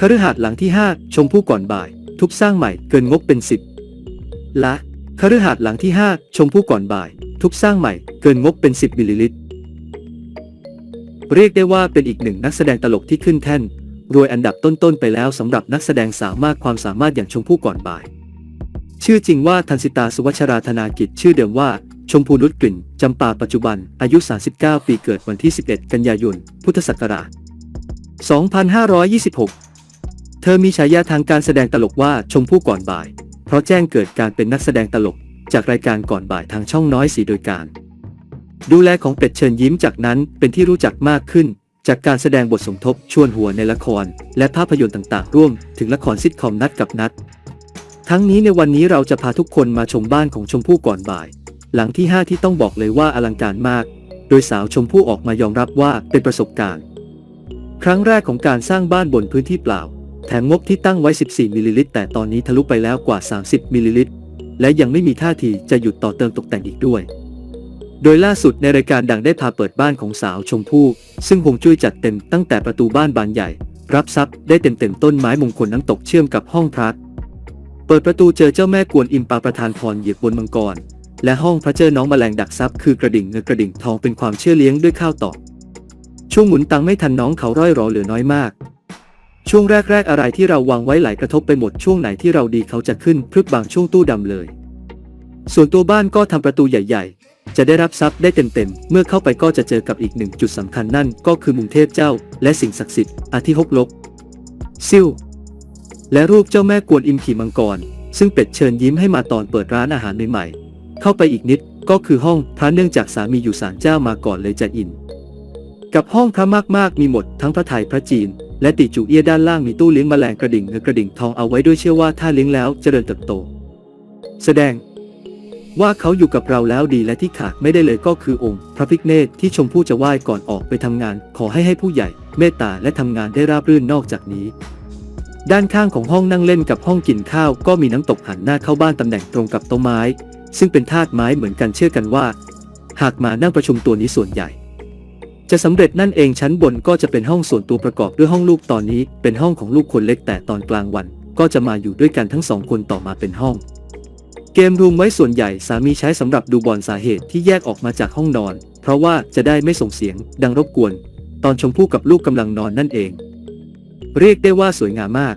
คฤหาสน์หลังที่ 5 ชมพู่ก่อนบ่าย ทุบสร้างใหม่เกินงบเป็น 10และคฤหาสน์หลังที่ 5 ชมพู่ก่อนบ่าย ทุบสร้างใหม่เกินงบเป็น 10มิลลิลิตร เรียกได้ว่าเป็นอีกหนึ่งนักแสดงตลกที่ขึ้นแท่นรวยอันดับต้นๆไปแล้วสำหรับนักแสดงสามากความสามารถอย่างชมพู่ก่อนบ่าย ชื่อจริงว่าทันสิตาสุวัชราธนากิจชื่อเดิมว่า ชมพูนุชกลิ่นจำปาปัจจุบัน อายุ 39 ปีเกิดวันที่ 11 กันยายน พุทธศักราช 2526 ธอมีฉายาทางการแสดงตลกว่าชมพู่ก่อนบ่าย เพราะแจ้งเกิดการเป็นนักแสดงตลก จากรายการก่อนบ่ายทางช่องน้อยสีโดยการ ดูแลของเป็ดเชิญยิ้มจากนั้นเป็นที่รู้จักมากขึ้น จากการแสดงบทสมทบชวนหัวในละคร และภาพยนตร์ต่างๆ ร่วมถึงละครซิทคอมนัดกับนัด ทั้งนี้ในวันนี้เราจะพาทุกคนมาชมบ้านของชมพู่ก่อนบ่าย หลังที่ 5 ที่ต้องบอกเลยว่าอลังการมาก โดยสาวชมพู่ออกมายอมรับว่าเป็นประสบการณ์ ครั้งแรกของการสร้างบ้านบนพื้นที่เปล่า แถมงบที่ตั้งไว้ 14 มิลลิลิตรแต่ตอนนี้ทะลุไปแล้วกว่า 30 มิลลิลิตร และยังไม่มีท่าทีจะหยุดต่อเติมตกแต่งอีกด้วย โดยล่าสุดในรายการดังได้พาเปิดบ้านของสาวชมพู่ ซึ่งฮวงจุ้ยจัดเต็มตั้งแต่ประตูบ้านบานใหญ่ รับทรัพย์ได้เต็มเต็มต้นไม้มงคลน้ำตกเชื่อมกับห้องพระเปิดประตูเจอเจ้าแม่กวนอิมปาประธานพรเหยียบบนมังกร และห้องพระเจ้าน้องแมลงดักซับคือกระดิ่งเงินกระดิ่งทองเป็นความเชื่อเลี้ยงด้วยข้าวตอกช่วงหมุนตังไม่ทันน้องเขาร้อยรอเหลือน้อยมาก ช่วงแรกๆอะไรที่เราวางไว้ไหลกระทบไปหมดช่วงไหนที่เราดีเขาจะขึ้นพรึบบางช่วงตู้ดำเลย ส่วนตัวบ้านก็ทำประตูใหญ่ ๆ จะได้รับทรัพย์ได้เต็มๆ เมื่อเข้าไปก็จะเจอกับอีกหนึ่งจุดสำคัญนั่นก็คือมุมเทพเจ้า และสิ่งศักดิ์สิทธิ์อาทิฮกลกซิ่วและรูปเจ้าแม่กวนอิมขี่มังกร ซึ่งเป็ดเชิญยิ้มให้มาตอนเปิดร้านอาหารใหม่ๆ เข้าไปอีกนิดก็คือห้องพระเนื่องจากสามีอยู่ศาลเจ้ามาก่อนเลยจะอิน กับห้องพระมากๆมีหมดทั้งพระไทยพระจีน และติจูเอียด้านล่างมีตู้เลี้ยงแมลงกระดิ่งเงินกระดิ่งทองเอาไว้ด้วยเชื่อว่าถ้าเลี้ยงแล้วจเจริญเติบโต แสดงว่าเขาอยู่กับเราแล้วดีและที่ขาดไม่ได้เลยก็คือองค์ พระพิฆเนศที่ชมพู่จะไหว้ก่อนออกไปทำงาน ขอให้ให้ผู้ใหญ่เมตตาและทำงานได้ราบรื่นนอกจากนี้ ด้านข้างของห้องนั่งเล่นกับห้องกินข้าวก็มีน้ำตกหันหน้าเข้าบ้านตำแหน่งตรงกับโต๊ะไม้ ซึ่งเป็นธาตุไม้เหมือนกันเชื่อกันว่า หากมานั่งประชุมตัวนี้ส่วนใหญ่ จะสำเร็จนั่นเองชั้นบนก็จะเป็นห้องส่วนตัวประกอบด้วยห้องลูกตอนนี้ เป็นห้องของลูกคนเล็กแต่ตอนกลางวัน ก็จะมาอยู่ด้วยกันทั้งสองคนต่อมาเป็นห้อง เกมรูมไว้ส่วนใหญ่สามีใช้สำหรับดูบอลสาเหตุที่แยกออกมาจากห้องนอน เพราะว่าจะได้ไม่ส่งเสียง ดังรบกวน ตอนชมพู่กับลูกกำลังนอนนั่นเอง เรียกได้ว่าสวยงามมาก